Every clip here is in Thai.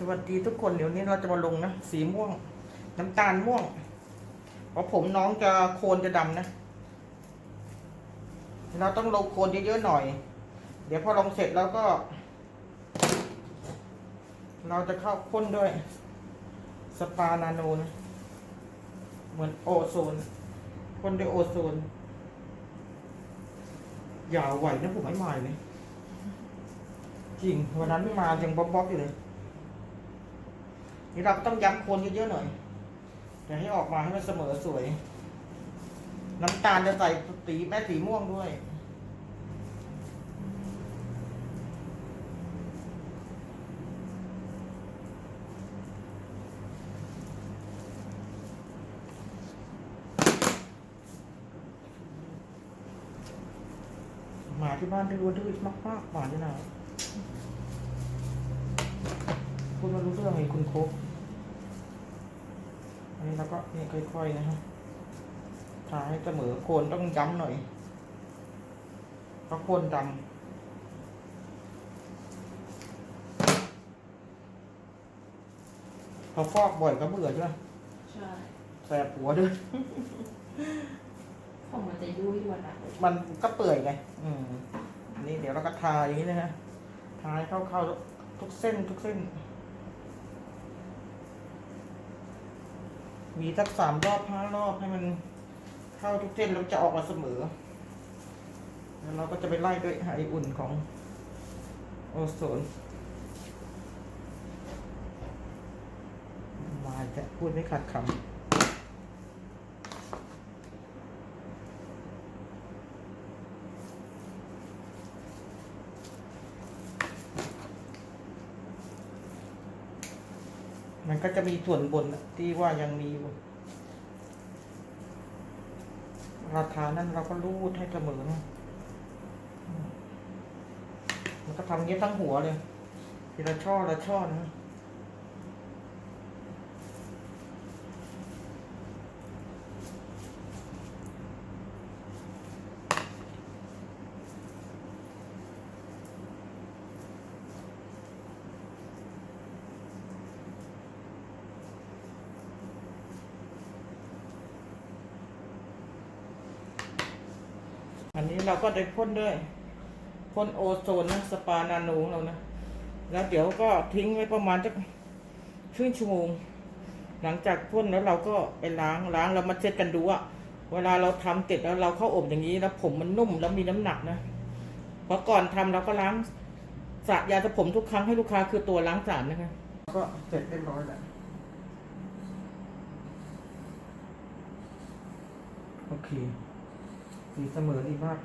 สวัสดีทุกคนเดี๋ยวนี้เราจะมาลงนะ สีม่วง น้ำตาลม่วง เพราะผมน้องจะโคนจะดำนะ เราต้องลงโคนเยอะๆหน่อย เดี๋ยวพอลงเสร็จแล้วก็ เราจะเข้าพ่นด้วย สปานาโนนะเหมือนโอโซนพ่นด้วยโอโซนยาวไหวนะผมไม่หมาเลย จริงวันนั้นไมายังบ๊อบๆอยู่เลย นี่เราต้องย้ำโคนเยอะๆหน่อยอย่ให้ออกมาให้มันเสมอสวย น้ำตาลจะใส่สีแม่สีม่วงด้วยหมาที่บ้านดื้อดื้อมากๆหมาที่ไหน พูดมารู้เรื่องไงคุณโคกอันนี้เราก็นี่ค่อยๆนะฮะทาให้เสมอโคนต้องย้ำหน่อยเพราะโคนดำพอฟอกบ่อยก็เบื่อใช่ไหมใช่แสบหัวด้วยของมันจะยุ่ยวันอะมันก็เปื่อยไง อืมอันนี่เดี๋ยวเราก็ทาอย่างนี้นะฮะ ทาให้เข้าเข้าๆทุกเส้นทุกเส้น มีสักสามรอบห้ารอบให้มันเข้าทุกเส้นแล้วจะออกมาเสมอ แล้วเราก็จะไปไล่ด้วยไออุ่นของโอโซนมาจะพูดไม่ขาดคำ มันก็จะมีส่วนบนที่ว่ายังมีอยู่ราคานั้นเราก็รูดให้เสมอนะมันก็ทำอย่างนี้ทั้งหัวเลยทีละช่อละช่อนะ เราก็ได้พ่นด้วยพ่นโอโซนนะสปานาโนของเรานะแล้วเดี๋ยวก็ทิ้งไว้ประมาณสักครึ่งชั่วโมง หลังจากพ่นแล้วเราก็ไปล้างล้างแล้วมาเช็ดกันดูอะเวลาเราทำเสร็จแล้วเราเข้าอบอย่างนี้แล้วผมมันนุ่มแล้วมีน้ำหนักนะเพราะก่อนทำเราก็ล้างสระยาสระผมทุกครั้งให้ลูกค้าคือตัวล้างสารนะคะก็เสร็จเรียบร้อยแล้วโอเค สีเสมอดีมาก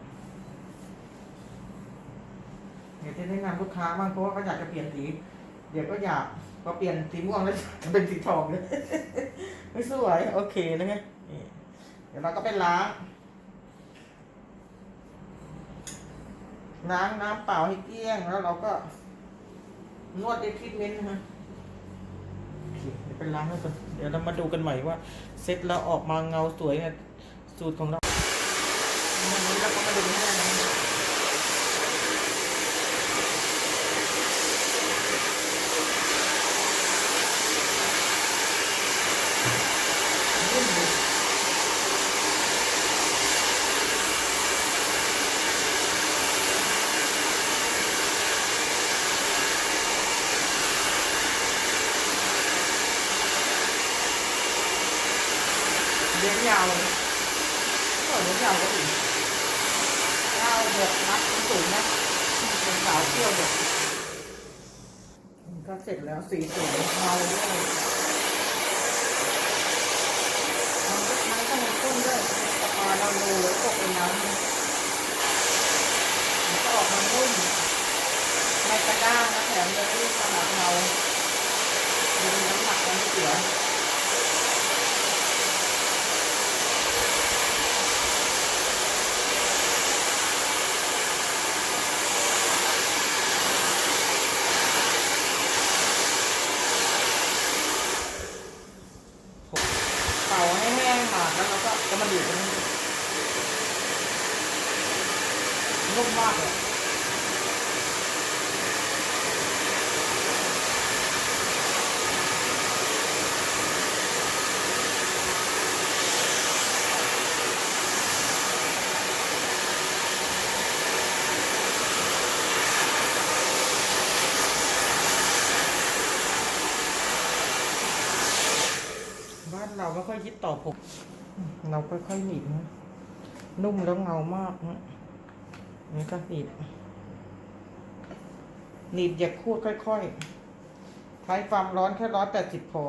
เดี๋ยวจะได้งานลูกค้าบ้างเพราะว่าเขาอยากจะเปลี่ยนสี เดี๋ยวก็อยากพอเปลี่ยนสีม่วงแล้วจะเป็นสีทองเลยไม่สวยโอเคนะไงเดี๋ยวเราก็ไปล้างล้างน้ำเปล่าให้เกลี้ยงแล้วเราก็นวดด้วยทรีทเมนต์นะฮะเคเดี๋ยวไปล้างแล้วกันเดี๋ยวเรามาดูกันใหม่ว่า เซ็ตแล้วออกมาเงาสวยเนี่ยสูตรของเรา วันนี้เราก็มาดูหน้านะนิ่มดีเลี้ยงยาวเลยก็เลี้ยงยาวก็ดีข้าวเดือดรัดสูงนะเป็นสาวเที่ยวเดือดก็เสร็จแล้วสีสวยเงาด้วยมันก็มันก็มีต้นด้วยปลาเราโรยตกในน้ำมันก็ออกมานุ่มไม่กระด้างนะแถมยังมีขนาดเงาดูน้ำหนักมันไม่เสียากนั้นเรก็จะมาดูดมันนุ่มมากเลยบ้านเราไม่ค่อยยึดต่อผม เราค่อยๆหนีบนะนุ่มแล้วเงามากนะนี่ก็หนีบหนีบอย่าคูดค่อยๆใช้ความร้อนแค่ร้อยแปดสิบพอ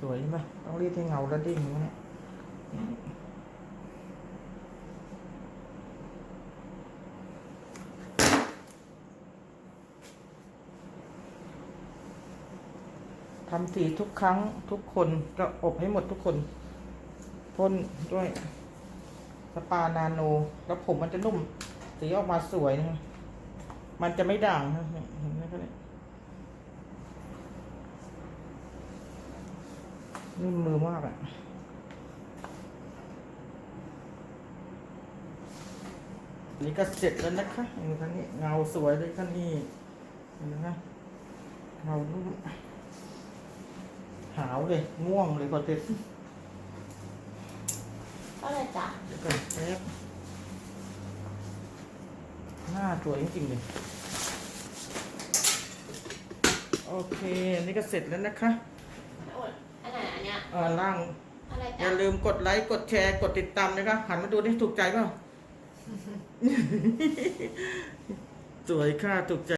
สวยไหมต้องรีดให้เงาแล้วดิ้งนะ ทำสีทุกครั้งทุกคนก็อบให้หมดทุกคนพ่นด้วยสปานาโน แล้วผมมันจะนุ่ม สีออกมาสวยนะมันจะไม่ด่างนะเห็นไหมครับเนี่ยนิ่มมือมากอะ่ะนี่ก็เสร็จแล้วนะคะเห็นไหมคะนี่เงาสวยเลยค่ะนี่เห็นไหมคะเงานุ่ม หาวเลยง่วงเลยพอเสร็จก็เลยจ้ะเดี๋ยวก่อนแป๊บหน้าสวยจริงๆเลยโอเค นี่ก็เสร็จแล้วนะคะโอ๊ยอันไหนอันเนี้ยเอ่อล่าง อะไรอจ้ะย่าลืมกดไลค์ กดแชร์ กดติดตามนะคะ หันมาดูนี่ถูกใจเปล่า สวยค่ะ ถูกใจ